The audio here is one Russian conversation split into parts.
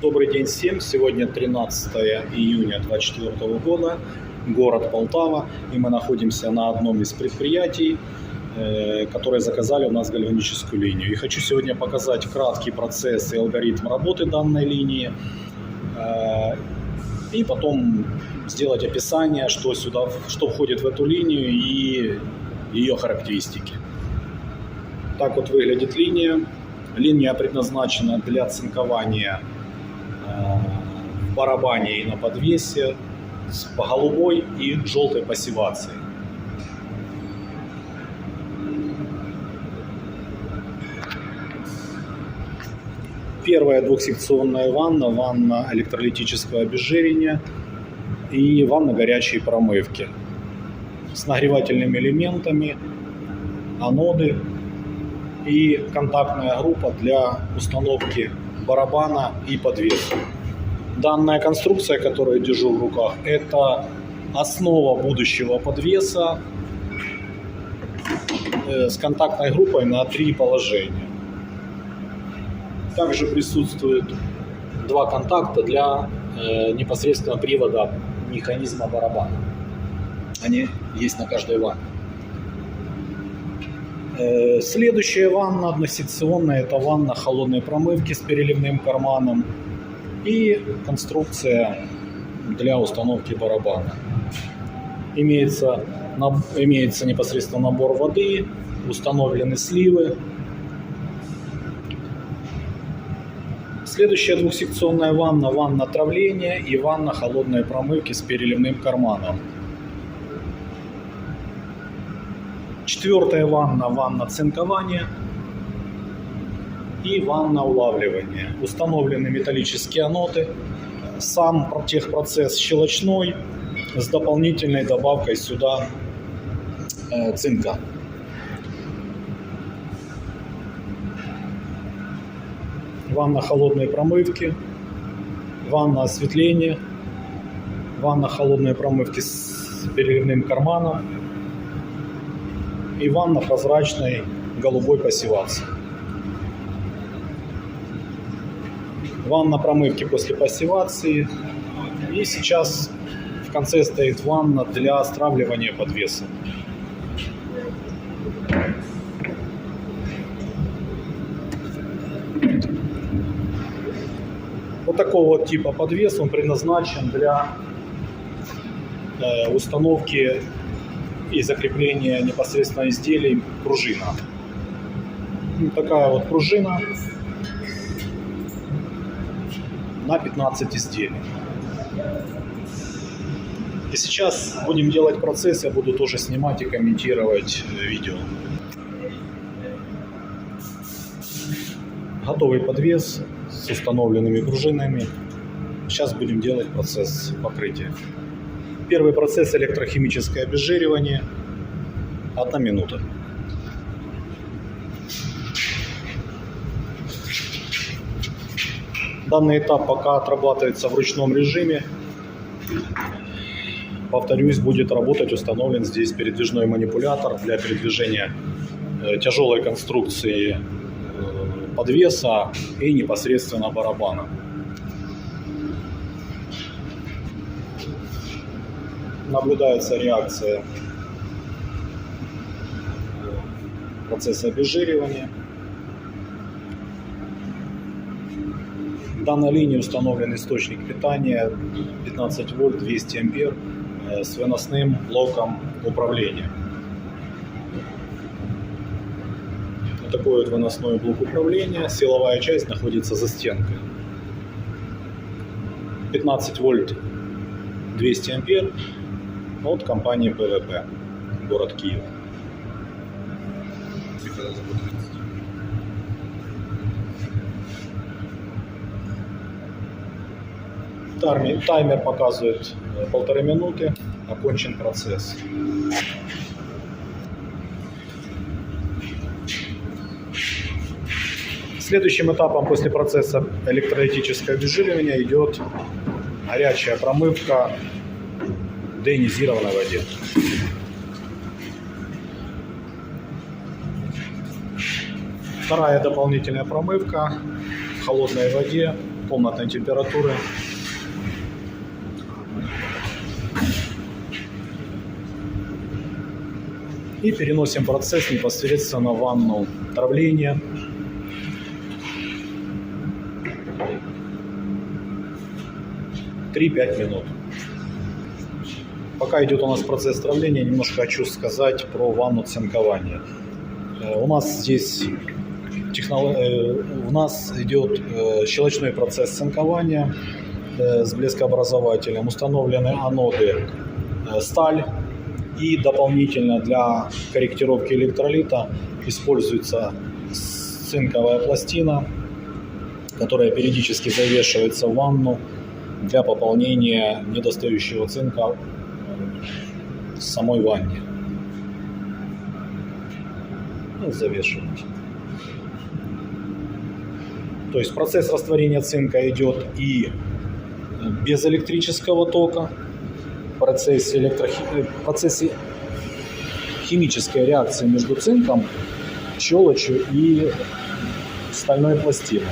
Добрый день всем. Сегодня 13 июня 2024 года, город Полтава, и мы находимся на одном из предприятий, э, которые заказали у нас гальваническую линию. И хочу сегодня показать краткий процесс и алгоритм работы данной линии, э, и потом сделать описание, что сюда, что входит в эту линию и ее характеристики. Так вот выглядит линия. Линия предназначена для цинкования барабане и на подвесе с голубой и желтой пассивацией. Первая двухсекционная ванна, ванна электролитического обезжирения и ванна горячей промывки с нагревательными элементами, аноды и контактная группа для установки барабана и подвеса. Данная конструкция, которую я держу в руках, это основа будущего подвеса э, с контактной группой на три положения. Также присутствует два контакта для э, непосредственно привода механизма барабана. Они есть на каждой ванне. Э, Следующая ванна односекционная, это ванна холодной промывки с переливным карманом и конструкция для установки барабана. Имеется, наб- имеется непосредственно набор воды, установлены сливы. Следующая двухсекционная ванна, ванна травления и ванна холодной промывки с переливным карманом. Четвертая ванна, ванна цинкования и ванна улавливания. Установлены металлические аноты. Сам техпроцесс щелочной с дополнительной добавкой сюда э, цинка. Ванна холодной промывки, ванна осветления, ванна холодной промывки с переливным карманом, и ванна прозрачной голубой пассивации. Ванна промывки после пассивации. И сейчас в конце стоит ванна для стравливания подвеса. Вот такого вот типа подвес, он предназначен для э, установки и закрепления непосредственно изделий пружина. Вот такая вот пружина на 15 изделий. И сейчас будем делать процесс, я буду тоже снимать и комментировать э, видео. Готовый подвес с установленными пружинами. Сейчас будем делать процесс покрытия. Первый процесс электрохимическое обезжиривание. Одна минута. Данный этап пока отрабатывается в ручном режиме. Повторюсь, будет работать установлен здесь передвижной манипулятор для передвижения э, тяжелой конструкции э, подвеса и непосредственно барабана. наблюдается реакция процесса обезжиривания. Данной линии установлен источник питания 15 вольт 200 ампер э, с выносным блоком управления. Вот такой вот выносной блок управления. Силовая часть находится за стенкой. 15 вольт 200 ампер от компании ПВП, город Киев. Таймер, показывает э, полторы минуты, окончен процесс. Следующим этапом после процесса электролитического обезжиривания идет горячая промывка в деионизированной воде. Вторая дополнительная промывка в холодной воде комнатной температуры. И переносим процесс непосредственно в ванну травления. Три-пять минут. Пока идет у нас процесс травления, немножко хочу сказать про ванну цинкования. Э, У нас здесь техноло- э, у нас идет э, щелочной процесс цинкования с блескообразователем. Установлены аноды сталь и дополнительно для корректировки электролита используется цинковая пластина, которая периодически завешивается в ванну для пополнения недостающего цинка в самой ванне. Ну, завешивать. То есть процесс растворения цинка идет и без электрического тока, процессе, электрохи... э, процессе химической реакции между цинком, щелочью и стальной пластиной.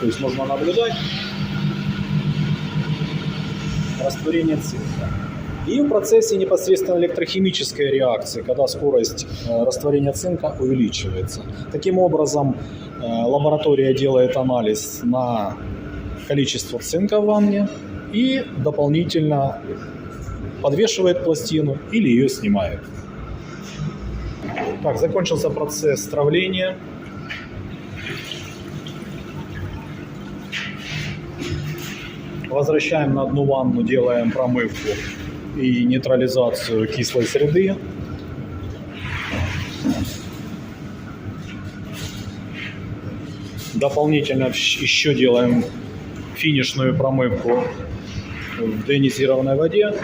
То есть можно наблюдать растворение цинка. И в процессе непосредственно электрохимической реакции, когда скорость э, растворения цинка увеличивается. Таким образом, э, лаборатория делает анализ на количество цинка в ванне и дополнительно подвешивает пластину или ее снимает. Так, закончился процесс травления. Возвращаем на одну ванну, делаем промывку и нейтрализацию кислой среды. Дополнительно еще делаем финишную промывку в деонизированной воде.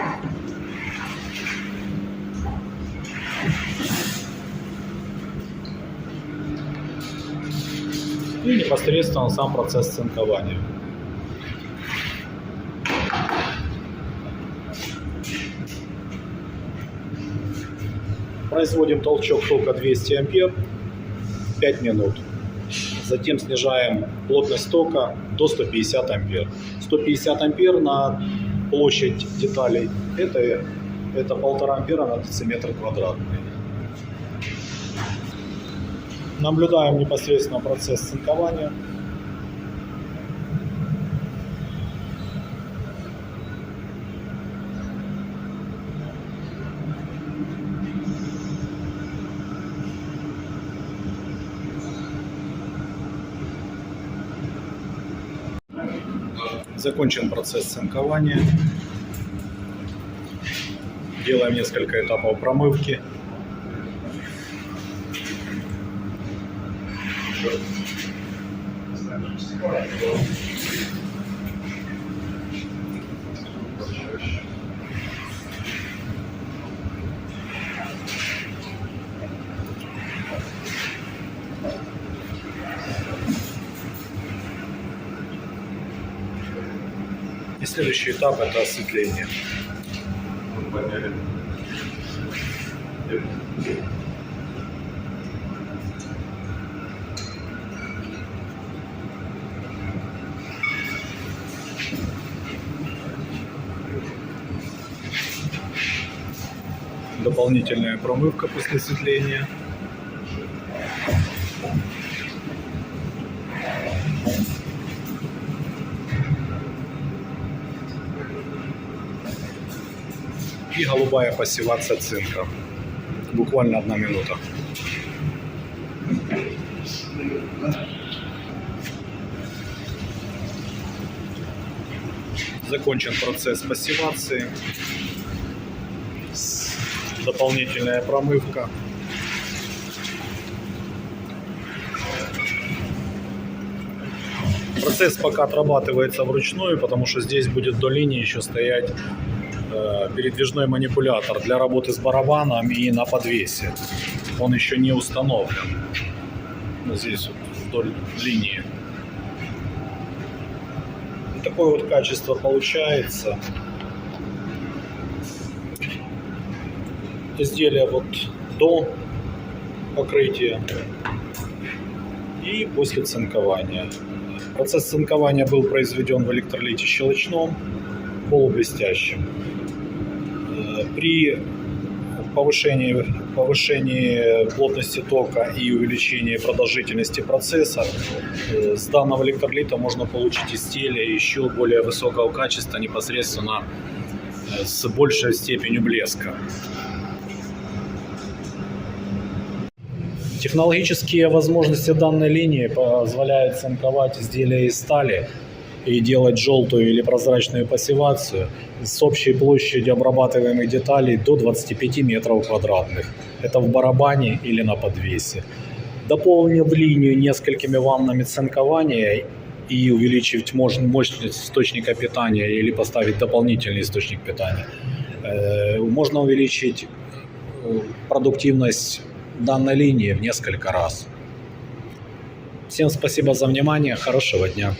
И непосредственно сам процесс цинкования. Производим толчок тока 200 ампер 5 минут. Затем снижаем плотность тока до 150 ампер. 150 ампер на площадь деталей это, это полтора ампера на дециметр квадратный. Наблюдаем непосредственно процесс цинкования. Закончен процесс цинкования. Делаем несколько этапов промывки. Следующий этап это осветление. Дополнительная промывка после осветления. И голубая пассивация цинка. Буквально одна минута. Закончен процесс пассивации. Дополнительная промывка. Процесс пока отрабатывается вручную, потому что здесь будет до линии еще стоять передвижной манипулятор для работы с барабаном и на подвесе. Он еще не установлен. Здесь вот вдоль линии. И такое вот качество получается. Изделие вот до покрытия и после цинкования. Процесс цинкования был произведен в электролите щелочном, полублестящем. При повышении, повышении плотности тока и увеличении продолжительности процесса э, с данного электролита можно получить изделие еще более высокого качества непосредственно э, с большей степенью блеска. Технологические возможности данной линии позволяют цинковать изделия из стали и делать желтую или прозрачную пассивацию с общей площадью обрабатываемых деталей до 25 метров квадратных. Это в барабане или на подвесе. Дополнив линию несколькими ваннами цинкования и увеличить мощ- мощность источника питания или поставить дополнительный источник питания, э, можно увеличить э, продуктивность данной линии в несколько раз. Всем спасибо за внимание, хорошего дня.